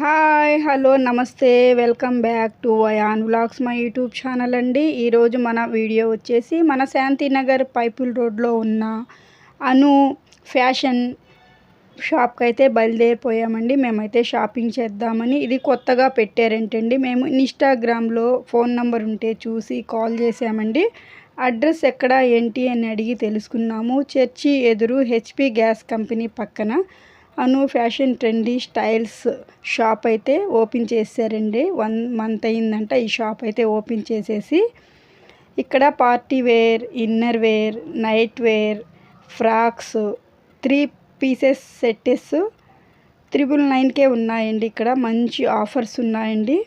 Hi hello నమస్తే. Welcome back to Vayan vlogs మా YouTube channel అండి. ఈరోజు మన వీడియో వచ్చేసి మన శాంతినగర్ పైపుల్ రోడ్లో ఉన్న అను ఫ్యాషన్ షాప్కి అయితే బయలుదేరిపోయామండి. మేమైతే షాపింగ్ చేద్దామని ఇది కొత్తగా పెట్టారంటండి. మేము ఇన్స్టాగ్రామ్లో ఫోన్ నెంబర్ ఉంటే చూసి కాల్ చేసామండి అడ్రస్ ఎక్కడ ఏంటి అని అడిగి తెలుసుకున్నాము. చర్చి ఎదురు హెచ్పి గ్యాస్ కంపెనీ పక్కన Anu fashion trendy styles shop అయితే ఓపెన్ చేశారండి. వన్ మంత్ అయిందంట ఈ షాప్ అయితే ఓపెన్ చేసేసి. ఇక్కడ party wear inner wear night wear frocks three pieces sets triple నైన్కే ఉన్నాయండి. ఇక్కడ మంచి ఆఫర్స్ ఉన్నాయండి.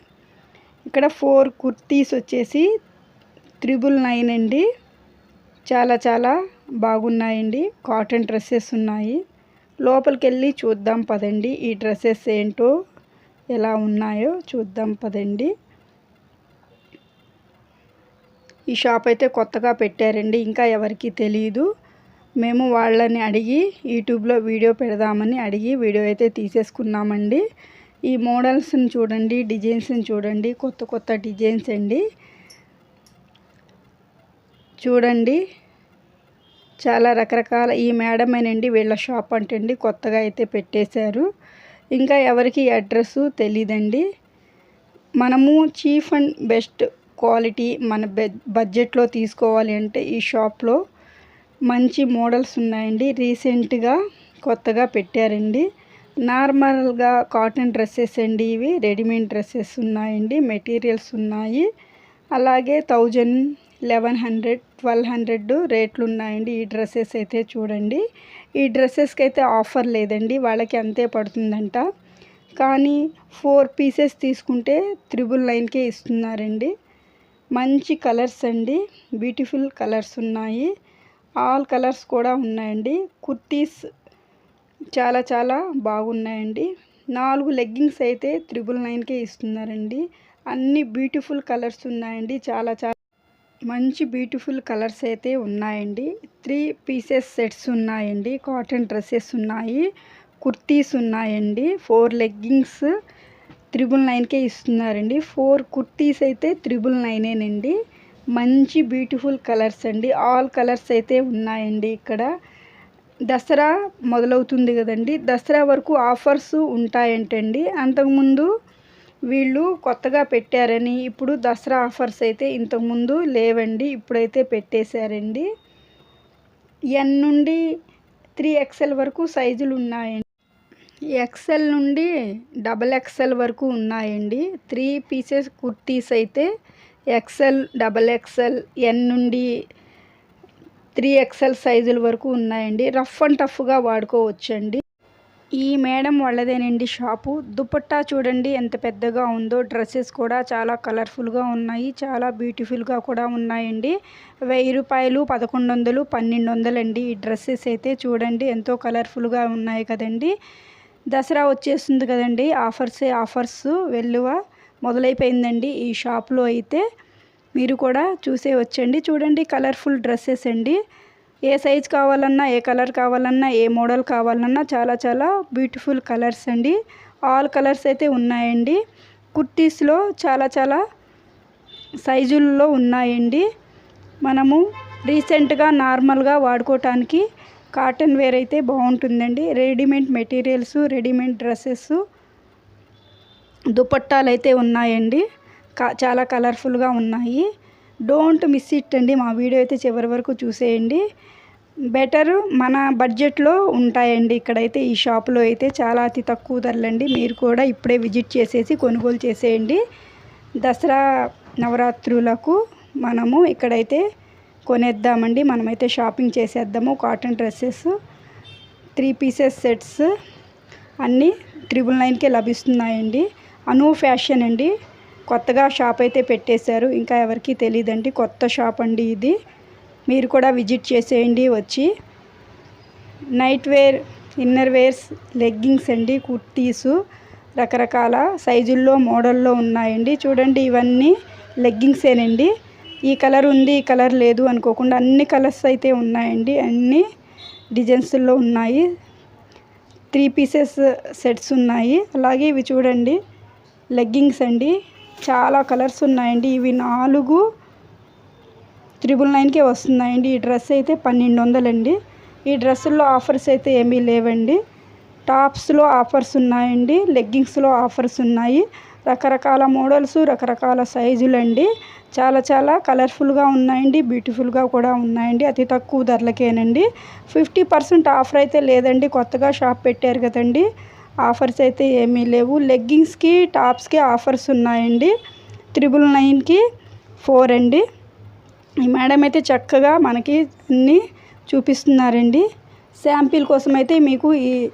ఇక్కడ ఫోర్ కుర్తీస్ వచ్చేసి త్రిబుల్ నైన్ అండి. చాలా చాలా బాగున్నాయండి. కాటన్ డ్రెస్సెస్ ఉన్నాయి. లోపలికి వెళ్ళి చూద్దాం పదండి. ఈ డ్రెస్సెస్ ఏంటో ఎలా ఉన్నాయో చూద్దాం పదండి. ఈ షాప్ అయితే కొత్తగా పెట్టారండి ఇంకా ఎవరికి తెలియదు మేము వాళ్ళని అడిగి యూట్యూబ్లో వీడియో పెడదామని అడిగి వీడియో అయితే తీసేసుకున్నామండి. ఈ మోడల్స్ని చూడండి డిజైన్స్ని చూడండి కొత్త కొత్త డిజైన్స్ అండి. చూడండి. చాలా రకరకాల ఈ మేడమేనండి వీళ్ళ షాప్ అంటండి కొత్తగా అయితే పెట్టేశారు. ఇంకా ఎవరికి అడ్రస్ తెలీదండి. మనము చీఫ్ అండ్ బెస్ట్ క్వాలిటీ మన బడ్జెట్లో తీసుకోవాలి అంటే ఈ షాప్లో మంచి మోడల్స్ ఉన్నాయండి. రీసెంట్గా కొత్తగా పెట్టారండి. నార్మల్గా కాటన్ డ్రెస్సెస్ అండి ఇవి రెడీమేడ్ డ్రెస్సెస్ ఉన్నాయండి మెటీరియల్స్ ఉన్నాయి. అలాగే thousand eleven hundred twelve hundred రేట్లు ఉన్నాయండి ఈ డ్రెస్సెస్ అయితే చూడండి. ఈ డ్రెస్సెస్కి అయితే ఆఫర్ లేదండి వాళ్ళకి అంతే పడుతుందంట. కానీ ఫోర్ పీసెస్ తీసుకుంటే త్రిబుల్ నైన్కే ఇస్తున్నారండి. మంచి కలర్స్ అండి బ్యూటిఫుల్ కలర్స్ ఉన్నాయి. ఆల్ కలర్స్ కూడా ఉన్నాయండి. కుర్తీస్ చాలా చాలా బాగున్నాయండి. నాలుగు లెగ్గింగ్స్ అయితే త్రిబుల్ నైన్కే ఇస్తున్నారండి. అన్ని బ్యూటిఫుల్ కలర్స్ ఉన్నాయండి చాలా చాలా మంచి బ్యూటిఫుల్ కలర్స్ అయితే ఉన్నాయండి. త్రీ పీసెస్ సెట్స్ ఉన్నాయండి. కాటన్ డ్రెస్సెస్ ఉన్నాయి. కుర్తీస్ ఉన్నాయండి. ఫోర్ లెగ్గింగ్స్ త్రిబుల్ నైన్కే ఇస్తున్నారండి. ఫోర్ కుర్తీస్ అయితే త్రిబుల్ నైనేనండి. మంచి బ్యూటిఫుల్ కలర్స్ అండి. ఆల్ కలర్స్ అయితే ఉన్నాయండి ఇక్కడ. దసరా మొదలవుతుంది కదండి. దసరా వరకు ఆఫర్స్ ఉంటాయంటండి. అంతకుముందు వీళ్ళు కొత్తగా పెట్టారని ఇప్పుడు దసరా ఆఫర్స్ అయితే ఇంతకుముందు లేవండి ఇప్పుడైతే పెట్టేశారండి. ఎన్ నుండి త్రీ ఎక్స్ఎల్ వరకు సైజులు ఉన్నాయండి. ఎక్సెల్ నుండి డబల్ ఎక్సెల్ వరకు ఉన్నాయండి. త్రీ పీసెస్ కుర్తీస్ అయితే ఎక్సెల్ డబల్ ఎక్సెల్ ఎన్ నుండి త్రీ ఎక్సెల్ సైజుల వరకు ఉన్నాయండి. రఫ్ అండ్ టఫ్గా వాడుకోవచ్చండి. ఈ మేడం వాళ్ళదేనండి షాపు. దుపట్టా చూడండి ఎంత పెద్దగా ఉందో. డ్రెస్సెస్ కూడా చాలా కలర్ఫుల్గా ఉన్నాయి. చాలా బ్యూటిఫుల్గా కూడా ఉన్నాయండి. వెయ్యి రూపాయలు పదకొండు వందలు పన్నెండు వందలండి ఈ డ్రెస్సెస్ అయితే. చూడండి ఎంతో కలర్ఫుల్గా ఉన్నాయి కదండి. దసరా వచ్చేస్తుంది కదండి. ఆఫర్సే ఆఫర్స్ వెల్లువ మొదలైపోయిందండి ఈ షాప్లో అయితే. మీరు కూడా చూసే వచ్చండి. చూడండి కలర్ఫుల్ డ్రెస్సెస్ అండి. ఏ సైజ్ కావాలన్నా ఏ కలర్ కావాలన్నా ఏ మోడల్ కావాలన్నా చాలా చాలా బ్యూటిఫుల్ కలర్స్ అండి. ఆల్ కలర్స్ అయితే ఉన్నాయండి. కుర్తీస్లో చాలా చాలా సైజుల్లో ఉన్నాయండి. మనము రీసెంట్గా నార్మల్గా వాడుకోవటానికి కాటన్ వేర్ అయితే బాగుంటుందండి. రెడీమేడ్ మెటీరియల్స్ రెడీమేడ్ డ్రెస్సెస్ దుపట్టాలు అయితే ఉన్నాయండి. కా చాలా కలర్ఫుల్గా ఉన్నాయి. డోంట్ మిస్ ఇట్ అండి. మా వీడియో అయితే చివరి వరకు చూసేయండి. బెటర్ మన బడ్జెట్లో ఉంటాయండి. ఇక్కడైతే ఈ షాప్లో అయితే చాలా అతి తక్కువ ధరలండి మీరు కూడా ఇప్పుడే విజిట్ చేసేసి కొనుగోలు చేసేయండి. దసరా నవరాత్రులకు మనము ఇక్కడైతే కొనేద్దామండి. మనమైతే షాపింగ్ చేసేద్దాము. Cotton dresses three pieces sets అన్నీ త్రిబుల్ నైన్కే లభిస్తున్నాయండి. అను ఫ్యాషన్ అండి. కొత్తగా షాప్ అయితే పెట్టేశారు. ఇంకా ఎవరికీ తెలియదండి కొత్త షాప్ అండి ఇది. మీరు కూడా విజిట్ చేసేయండి వచ్చి. Night wear inner wears leggings అండి కుర్తీసు రకరకాల సైజుల్లో మోడల్లో ఉన్నాయండి. చూడండి ఇవన్నీ లెగ్గింగ్సేనండి ఈ కలర్ ఉంది ఈ కలర్ లేదు అనుకోకుండా అన్ని కలర్స్ అయితే ఉన్నాయండి. అన్ని డిజైన్స్లో ఉన్నాయి. త్రీ పీసెస్ సెట్స్ ఉన్నాయి. అలాగే ఇవి చూడండి. లెగ్గింగ్స్ అండి. చాలా కలర్స్ ఉన్నాయండి. ఇవి నాలుగు త్రిబుల్ నైన్కే వస్తున్నాయండి. ఈ డ్రెస్ అయితే పన్నెండు వందలండి ఈ డ్రెస్సుల్లో ఆఫర్స్ అయితే ఏమీ లేవండి. టాప్స్లో ఆఫర్స్ ఉన్నాయండి. లెగ్గింగ్స్లో ఆఫర్స్ ఉన్నాయి. రకరకాల మోడల్స్ రకరకాల సైజులు అండి చాలా చాలా కలర్ఫుల్గా ఉన్నాయండి. బ్యూటిఫుల్గా కూడా ఉన్నాయండి. అతి తక్కువ ధరలకేనండి. ఫిఫ్టీ పర్సెంట్ ఆఫర్ అయితే లేదండి. కొత్తగా షాప్ పెట్టారు కదండి. ఆఫర్స్ అయితే ఏమీ లేవు. లెగ్గింగ్స్కి టాప్స్కి ఆఫర్స్ ఉన్నాయండి. త్రిబుల్ నైన్కి ఫోర్ అండి. ఈ మేడం అయితే చక్కగా మనకి అన్నీ చూపిస్తున్నారండి. శాంపిల్ కోసం అయితే మీకు ఈ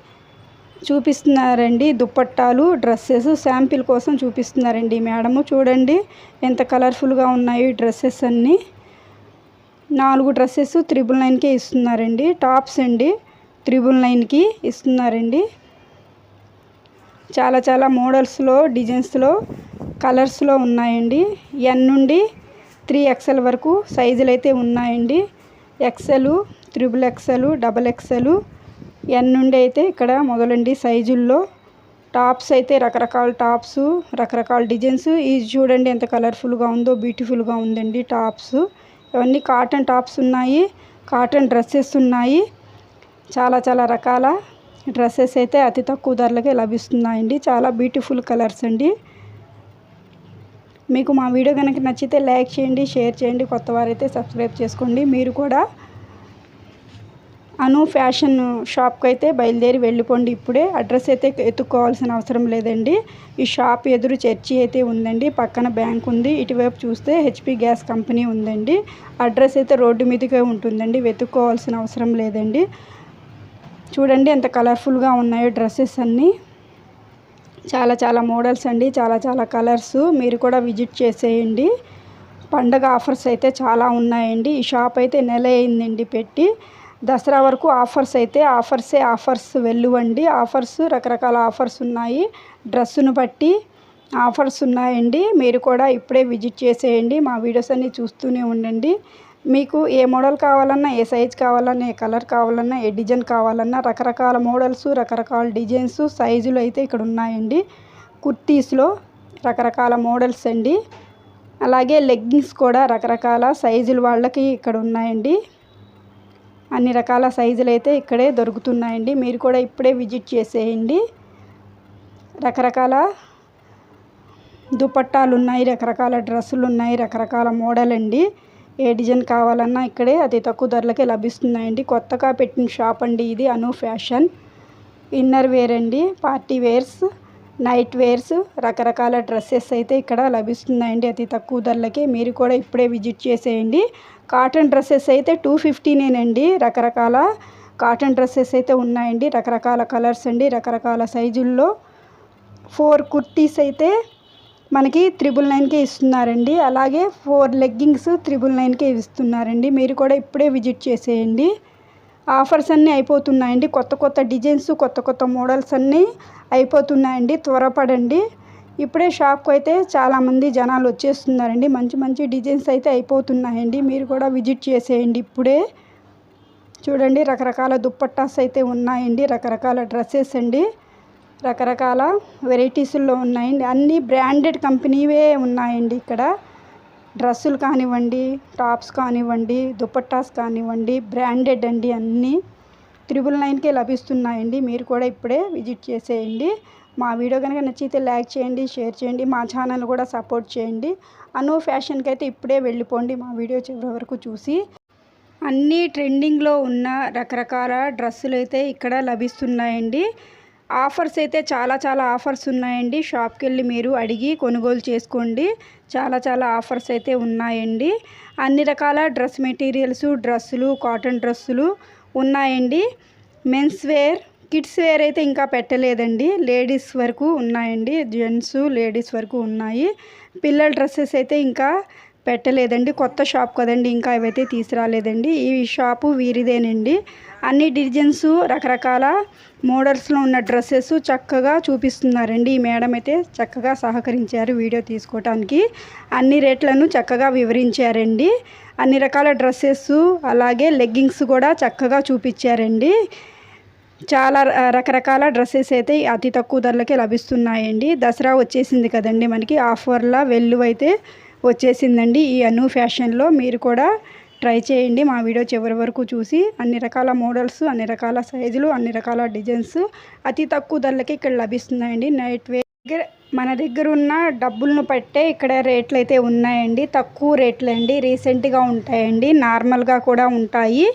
చూపిస్తున్నారండి. దుప్పట్టాలు డ్రెస్సెస్ శాంపిల్ కోసం చూపిస్తున్నారండి మేడము. చూడండి ఎంత కలర్ఫుల్గా ఉన్నాయి డ్రెస్సెస్ అన్నీ. నాలుగు డ్రెస్సెస్ త్రిబుల్ నైన్కే ఇస్తున్నారండి. టాప్స్ అండి త్రిబుల్ నైన్కి ఇస్తున్నారండి. చాలా చాలా మోడల్స్లో డిజైన్స్లో కలర్స్లో ఉన్నాయండి. ఎన్ నుండి త్రీ ఎక్స్ఎల్ వరకు సైజులు అయితే ఉన్నాయండి. XL triple XL double XL ఎన్ నుండి అయితే ఇక్కడ మొదలండి సైజుల్లో. టాప్స్ అయితే రకరకాల టాప్స్ రకరకాల డిజైన్స్. ఇది చూడండి ఎంత కలర్ఫుల్గా ఉందో బ్యూటిఫుల్గా ఉందండి టాప్స్ ఇవన్నీ కాటన్ టాప్స్ ఉన్నాయి కాటన్ డ్రెస్సెస్ ఉన్నాయి. చాలా చాలా రకాల డ్రెస్సెస్ అయితే అతి తక్కువ ధరలకే లభిస్తున్నాయండి. చాలా బ్యూటిఫుల్ కలర్స్ అండి. మీకు మా వీడియో కనుక నచ్చితే లైక్ చేయండి షేర్ చేయండి కొత్త వారైతే సబ్స్క్రైబ్ చేసుకోండి. మీరు కూడా అను ఫ్యాషన్ షాప్కి అయితే బయలుదేరి వెళ్ళిపోండి ఇప్పుడే. అడ్రస్ అయితే ఎత్తుక్కోవాల్సిన అవసరం లేదండి. ఈ షాప్ ఎదురు చర్చి అయితే ఉందండి. పక్కన బ్యాంక్ ఉంది. ఇటువైపు చూస్తే హెచ్పి గ్యాస్ కంపెనీ ఉందండి. అడ్రస్ అయితే రోడ్డు మీదుగా ఉంటుందండి. వెతుక్కోవాల్సిన అవసరం లేదండి. చూడండి ఎంత కలర్ఫుల్గా ఉన్నాయో డ్రెస్సెస్ అన్నీ. చాలా చాలా మోడల్స్ అండి చాలా చాలా కలర్స్. మీరు కూడా విజిట్ చేసేయండి. పండగ ఆఫర్స్ అయితే చాలా ఉన్నాయండి. ఈ షాప్ అయితే నెల అయిందండి పెట్టి. దసరా వరకు ఆఫర్స్ అయితే ఆఫర్సే ఆఫర్స్ వెళ్ళువండి. ఆఫర్స్ రకరకాల ఆఫర్స్ ఉన్నాయి. డ్రెస్సును బట్టి ఆఫర్స్ ఉన్నాయండి. మీరు కూడా ఇప్పుడే విజిట్ చేసేయండి. మా వీడియోస్ అన్నీ చూస్తూనే ఉండండి. మీకు ఏ మోడల్ కావాలన్నా ఏ సైజ్ కావాలన్నా ఏ కలర్ కావాలన్నా ఏ డిజైన్ కావాలన్నా రకరకాల మోడల్స్ రకరకాల డిజైన్స్ సైజులు అయితే ఇక్కడ ఉన్నాయండి. కుర్తీస్లో రకరకాల మోడల్స్ అండి. అలాగే లెగ్గింగ్స్ కూడా రకరకాల సైజులు వాళ్ళకి ఇక్కడ ఉన్నాయండి. అన్ని రకాల సైజులు అయితే ఇక్కడే దొరుకుతున్నాయండి. మీరు కూడా ఇప్పుడే విజిట్ చేసేయండి. రకరకాల దుపట్టాలు ఉన్నాయి రకరకాల డ్రెస్సులు ఉన్నాయి రకరకాల మోడల్ అండి. ఏ డిజైన్ కావాలన్నా ఇక్కడే అతి తక్కువ ధరలకే లభిస్తున్నాయండి. కొత్తగా పెట్టిన షాప్ అండి ఇది అను ఫ్యాషన్. ఇన్నర్ వేర్ అండి పార్టీ వేర్స్ నైట్ వేర్స్ రకరకాల డ్రెస్సెస్ అయితే ఇక్కడ లభిస్తున్నాయండి. అతి తక్కువ ధరలకే మీరు కూడా ఇప్పుడే విజిట్ చేసేయండి. కాటన్ డ్రెస్సెస్ అయితే టూ ఫిఫ్టీనేనండి. రకరకాల కాటన్ డ్రెస్సెస్ అయితే ఉన్నాయండి. రకరకాల కలర్స్ అండి రకరకాల సైజుల్లో. ఫోర్ కుర్తీస్ అయితే మనకి త్రిబుల్ నైన్కే ఇస్తున్నారండి. అలాగే ఫోర్ లెగ్గింగ్స్ త్రిబుల్ నైన్కే ఇస్తున్నారండి. మీరు కూడా ఇప్పుడే విజిట్ చేసేయండి. ఆఫర్స్ అన్నీ అయిపోతున్నాయండి. కొత్త కొత్త డిజైన్స్ కొత్త కొత్త మోడల్స్ అన్నీ అయిపోతున్నాయండి. త్వరపడండి. ఇప్పుడే షాప్కి అయితే చాలామంది జనాలు వచ్చేస్తున్నారండి. మంచి మంచి డిజైన్స్ అయితే అయిపోతున్నాయండి. మీరు కూడా విజిట్ చేసేయండి ఇప్పుడే. చూడండి రకరకాల దుప్పట్టాస్ అయితే ఉన్నాయండి. రకరకాల డ్రెస్సెస్ అండి. రకరకాల వెరైటీస్లో ఉన్నాయండి. అన్నీ బ్రాండెడ్ కంపెనీవే ఉన్నాయండి ఇక్కడ. డ్రెస్సులు కానివ్వండి టాప్స్ కానివ్వండి దుపట్టాస్ కానివ్వండి బ్రాండెడ్ అండి అన్నీ. త్రిబుల్ నైన్కే లభిస్తున్నాయండి. మీరు కూడా ఇప్పుడే విజిట్ చేసేయండి. మా వీడియో కనుక నచ్చితే లైక్ చేయండి షేర్ చేయండి మా ఛానల్ కూడా సపోర్ట్ చేయండి. అను ఫ్యాషన్కి అయితే ఇప్పుడే వెళ్ళిపోండి మా వీడియో చివరి వరకు చూసి. అన్నీ ట్రెండింగ్లో ఉన్న రకరకాల డ్రెస్సులు అయితే ఇక్కడ లభిస్తున్నాయండి. ఆఫర్స్ అయితే చాలా చాలా ఆఫర్స్ ఉన్నాయండి. షాప్కి వెళ్ళి మీరు అడిగి కొనుగోలు చేసుకోండి. చాలా చాలా ఆఫర్స్ అయితే ఉన్నాయండి. అన్ని రకాల డ్రెస్ మెటీరియల్స్ డ్రెస్సులు కాటన్ డ్రెస్సులు ఉన్నాయండి. మెన్స్ వేర్ కిడ్స్ వేర్ అయితే ఇంకా పెట్టలేదండి. లేడీస్ వరకు ఉన్నాయండి. జెంట్స్ లేడీస్ వరకు ఉన్నాయి. పిల్లల డ్రెస్సెస్ అయితే ఇంకా పెట్టలేదండి. కొత్త షాప్ కదండి. ఇంకా అవైతే తీసుకురాలేదండి. ఈ షాపు వీరిదేనండి. అన్ని డిజైన్స్ రకరకాల మోడల్స్లో ఉన్న డ్రెస్సెస్ చక్కగా చూపిస్తున్నారండి. ఈ మేడం అయితే చక్కగా సహకరించారు వీడియో తీసుకోవటానికి అన్ని రేట్లను చక్కగా వివరించారండి. అన్ని రకాల డ్రెస్సెస్ అలాగే లెగ్గింగ్స్ కూడా చక్కగా చూపించారండి. చాలా రకరకాల డ్రెస్సెస్ అయితే అతి తక్కువ ధరలకే లభిస్తున్నాయండి. దసరా వచ్చేసింది కదండి మనకి. ఆఫర్లా వెల్లువైతే అయితే వచ్చేసిందండి. ఈ అను ఫ్యాషన్లో మీరు కూడా ట్రై చేయండి. మా వీడియో చివరి వరకు చూసి అన్ని రకాల మోడల్స్ అన్ని రకాల సైజులు అన్ని రకాల డిజైన్స్ అతి తక్కువ ధరలకి ఇక్కడ లభిస్తున్నాయండి. నైట్ వేర్ దగ్గర మన దగ్గర ఉన్న డబ్బులను పట్టే ఇక్కడ రేట్లు అయితే ఉన్నాయండి. తక్కువ రేట్లు అండి రీసెంట్గా ఉంటాయండి. నార్మల్గా కూడా ఉంటాయి.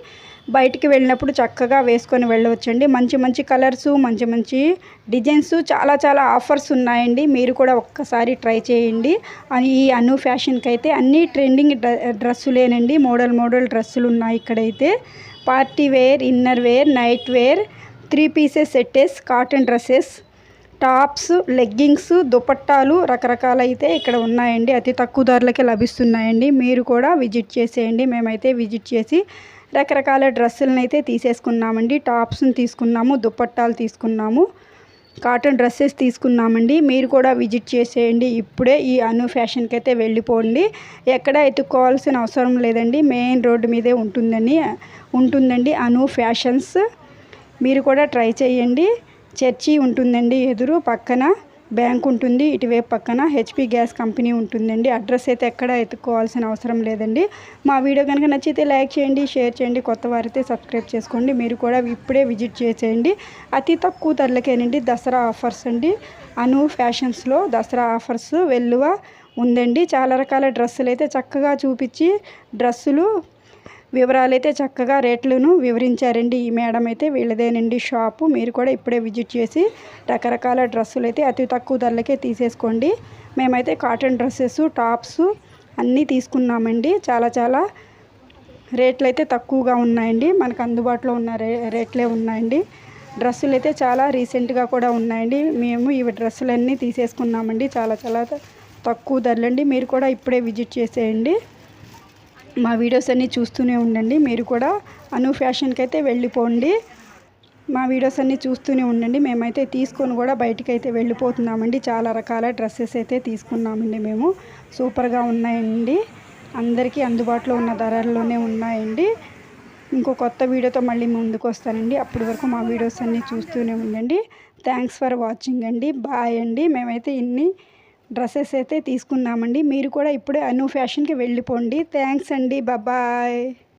బయటికి వెళ్ళినప్పుడు చక్కగా వేసుకొని వెళ్ళవచ్చండి. మంచి మంచి కలర్స్ మంచి మంచి డిజైన్స్ చాలా చాలా ఆఫర్స్ ఉన్నాయండి. మీరు కూడా ఒక్కసారి ట్రై చేయండి. ఈ అను ఫ్యాషన్కి అయితే అన్ని ట్రెండింగ్ డ్రెస్సులేనండి. మోడల్ మోడల్ డ్రెస్సులు ఉన్నాయి ఇక్కడైతే. Party wear inner wear night wear three pieces sets cotton dresses tops leggings దుపట్టాలు రకరకాలైతే ఇక్కడ ఉన్నాయండి. అతి తక్కువ ధరలకే లభిస్తున్నాయండి. మీరు కూడా విజిట్ చేసేయండి. మేమైతే విజిట్ చేసి రకరకాల డ్రెస్సులను అయితే తీసేసుకున్నామండి. టాప్స్ని తీసుకున్నాము దుప్పట్టాలు తీసుకున్నాము కాటన్ డ్రెస్సెస్ తీసుకున్నామండి. మీరు కూడా విజిట్ చేసేయండి. ఇప్పుడే ఈ అను ఫ్యాషన్కి అయితే వెళ్ళిపోండి. ఎక్కడ ఎత్తుకోవాల్సిన అవసరం లేదండి. మెయిన్ రోడ్డు మీదే ఉంటుందని ఉంటుందండి అను ఫ్యాషన్స్. మీరు కూడా ట్రై చేయండి. చర్చి ఉంటుందండి ఎదురు పక్కన. బ్యాంక్ ఉంటుంది ఇటువైపు పక్కన హెచ్పి గ్యాస్ కంపెనీ ఉంటుందండి. అడ్రస్ అయితే ఎక్కడ ఎత్తుకోవాల్సిన అవసరం లేదండి. మా వీడియో కనుక నచ్చితే లైక్ చేయండి షేర్ చేయండి కొత్త వారైతే సబ్స్క్రైబ్ చేసుకోండి. మీరు కూడా ఇప్పుడే విజిట్ చేసేయండి. అతి తక్కువ ధరలకేనండి దసరా ఆఫర్స్ అండి. అను ఫ్యాషన్స్లో దసరా ఆఫర్స్ వెల్లువ ఉందండి. చాలా రకాల డ్రెస్సులు అయితే చక్కగా చూపించి డ్రెస్సులు వివరాలు అయితే చక్కగా రేట్లను వివరించారండి. ఈ మేడం అయితే వీళ్ళదేనండి షాపు. మీరు కూడా ఇప్పుడే విజిట్ చేసి రకరకాల డ్రెస్సులు అయితే అతి తక్కువ ధరలకే తీసేసుకోండి. మేమైతే కాటన్ డ్రెస్సెస్ టాప్స్ అన్నీ తీసుకున్నామండి. చాలా చాలా రేట్లు అయితే తక్కువగా ఉన్నాయండి. మనకు అందుబాటులో ఉన్న రే రేట్లే ఉన్నాయండి. డ్రెస్సులు అయితే చాలా రీసెంట్గా కూడా ఉన్నాయండి. మేము ఈ డ్రెస్సులన్నీ తీసేసుకున్నామండి. చాలా చాలా తక్కువ ధరలండి. మీరు కూడా ఇప్పుడే విజిట్ చేసేయండి. మా వీడియోస్ అన్నీ చూస్తూనే ఉండండి. మీరు కూడా అను ఫ్యాషన్కి అయితే వెళ్ళిపోండి. మా వీడియోస్ అన్నీ చూస్తూనే ఉండండి. మేమైతే తీసుకొని కూడా బయటికి అయితే వెళ్ళిపోతున్నామండి. చాలా రకాల డ్రెస్సెస్ అయితే తీసుకున్నామండి మేము. సూపర్గా ఉన్నాయండి. అందరికీ అందుబాటులో ఉన్న ధరల్లోనే ఉన్నాయండి. ఇంకో కొత్త వీడియోతో మళ్ళీ ముందుకు వస్తానండి అప్పటి వరకు మా వీడియోస్ అన్నీ చూస్తూనే ఉండండి. థ్యాంక్స్ ఫర్ వాచింగ్ అండి. బాయ్ అండి. మేమైతే ఇన్ని డ్రెస్సెస్ అయితే తీసుకున్నామండి. మీరు కూడా ఇప్పుడే అను ఫ్యాషన్కి వెళ్ళిపోండి. థ్యాంక్స్ అండి. బాయ్